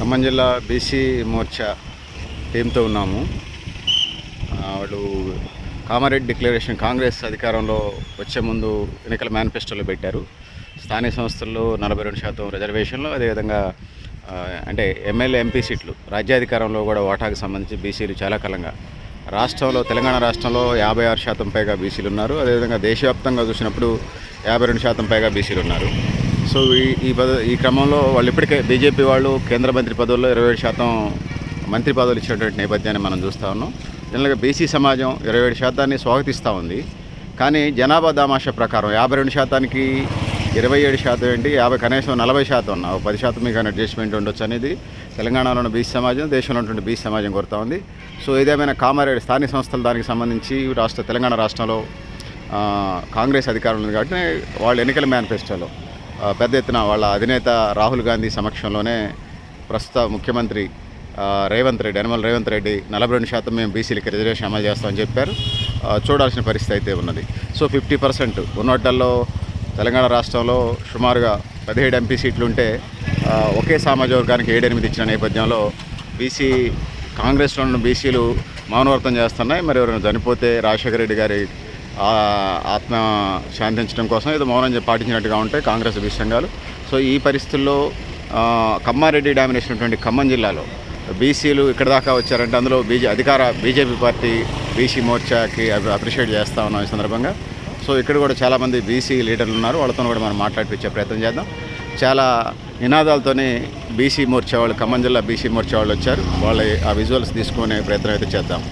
ఖమ్మం జిల్లా బీసీ మోర్చా టీంతో ఉన్నాము. వాళ్ళు కామారెడ్డి డిక్లరేషన్ కాంగ్రెస్ అధికారంలో వచ్చే ముందు ఎన్నికల మేనిఫెస్టోలో పెట్టారు. స్థానిక సంస్థల్లో నలభై రెండు శాతం రిజర్వేషన్లు అదేవిధంగా అంటే ఎమ్మెల్యే ఎంపీ సీట్లు రాజ్యాధికారంలో కూడా ఓటాకు సంబంధించి బీసీలు చాలా కాలంగా. రాష్ట్రంలో తెలంగాణ రాష్ట్రంలో యాభై ఆరు శాతం పైగా బీసీలు ఉన్నారు. అదేవిధంగా దేశవ్యాప్తంగా చూసినప్పుడు యాభై రెండు శాతం పైగా బీసీలు ఉన్నారు. సో ఈ ఈ పద ఈ క్రమంలో వాళ్ళు ఇప్పటికే బీజేపీ వాళ్ళు కేంద్ర మంత్రి పదవుల్లో ఇరవై ఏడు శాతం మంత్రి పదవులు ఇచ్చినటువంటి నేపథ్యాన్ని మనం చూస్తూ ఉన్నాం. జనరల్గా బీసీ సమాజం ఇరవై ఏడు శాతాన్ని స్వాగతిస్తూ ఉంది. కానీ జనాభా దామాష ప్రకారం యాభై రెండు శాతానికి ఇరవై ఏడు శాతం ఏంటి యాభై కనీసం నలభై శాతం ఉన్న పది శాతం మీకు అడ్జస్ట్మెంట్ ఉండొచ్చు అనేది తెలంగాణలో ఉన్న బీసీ సమాజం దేశంలో ఉన్నటువంటి బీసీ సమాజం కోరుతా ఉంది. సో ఏదేమైనా కామారెడ్డి స్థానిక సంస్థలు దానికి సంబంధించి రాష్ట్ర తెలంగాణ రాష్ట్రంలో కాంగ్రెస్ అధికారంలో ఉంది కాబట్టి వాళ్ళ ఎన్నికల మేనిఫెస్టోలో పెద్ద ఎత్తున వాళ్ళ అధినేత రాహుల్ గాంధీ సమక్షంలోనే ప్రస్తుత ముఖ్యమంత్రి రేవంత్ రెడ్డి యనమల రేవంత్ రెడ్డి నలభై రెండు శాతం మేము బీసీలకి రిజర్వేషన్ అమలు చేస్తామని చెప్పారు. చూడాల్సిన పరిస్థితి అయితే ఉన్నది. సో ఫిఫ్టీ పర్సెంట్ ఉన్నోటల్లో తెలంగాణ రాష్ట్రంలో సుమారుగా పదిహేడు ఎంపీ సీట్లు ఉంటే ఒకే సామాజిక వర్గానికి ఏడెనిమిది ఇచ్చిన నేపథ్యంలో బీసీ కాంగ్రెస్లో ఉన్న బీసీలు మౌనవర్తం చేస్తున్నాయి. మరి ఎవరైనా చనిపోతే రాజశేఖర రెడ్డి గారి ఆత్మ శాంతించడం కోసం ఏదో మౌనం పాటించినట్టుగా ఉంటాయి కాంగ్రెస్ బీసీ సో ఈ పరిస్థితుల్లో కమ్మారెడ్డి డామినేషన్ ఉన్నటువంటి ఖమ్మం జిల్లాలో బీసీలు ఇక్కడ దాకా వచ్చారంటే అందులో బీజే అధికార బీజేపీ పార్టీ బీసీ మోర్చాకి అవి అప్రిషియేట్ చేస్తా ఉన్నాం ఈ సందర్భంగా. సో ఇక్కడ కూడా చాలామంది బీసీ లీడర్లు ఉన్నారు. వాళ్ళతో కూడా మనం మాట్లాడిపించే ప్రయత్నం చేద్దాం. చాలా నినాదాలతోనే బీసీ మోర్చా వాళ్ళు ఖమ్మం జిల్లా బీసీ మోర్చా వాళ్ళు వచ్చారు. వాళ్ళ ఆ విజువల్స్ తీసుకునే ప్రయత్నం అయితే చేద్దాం.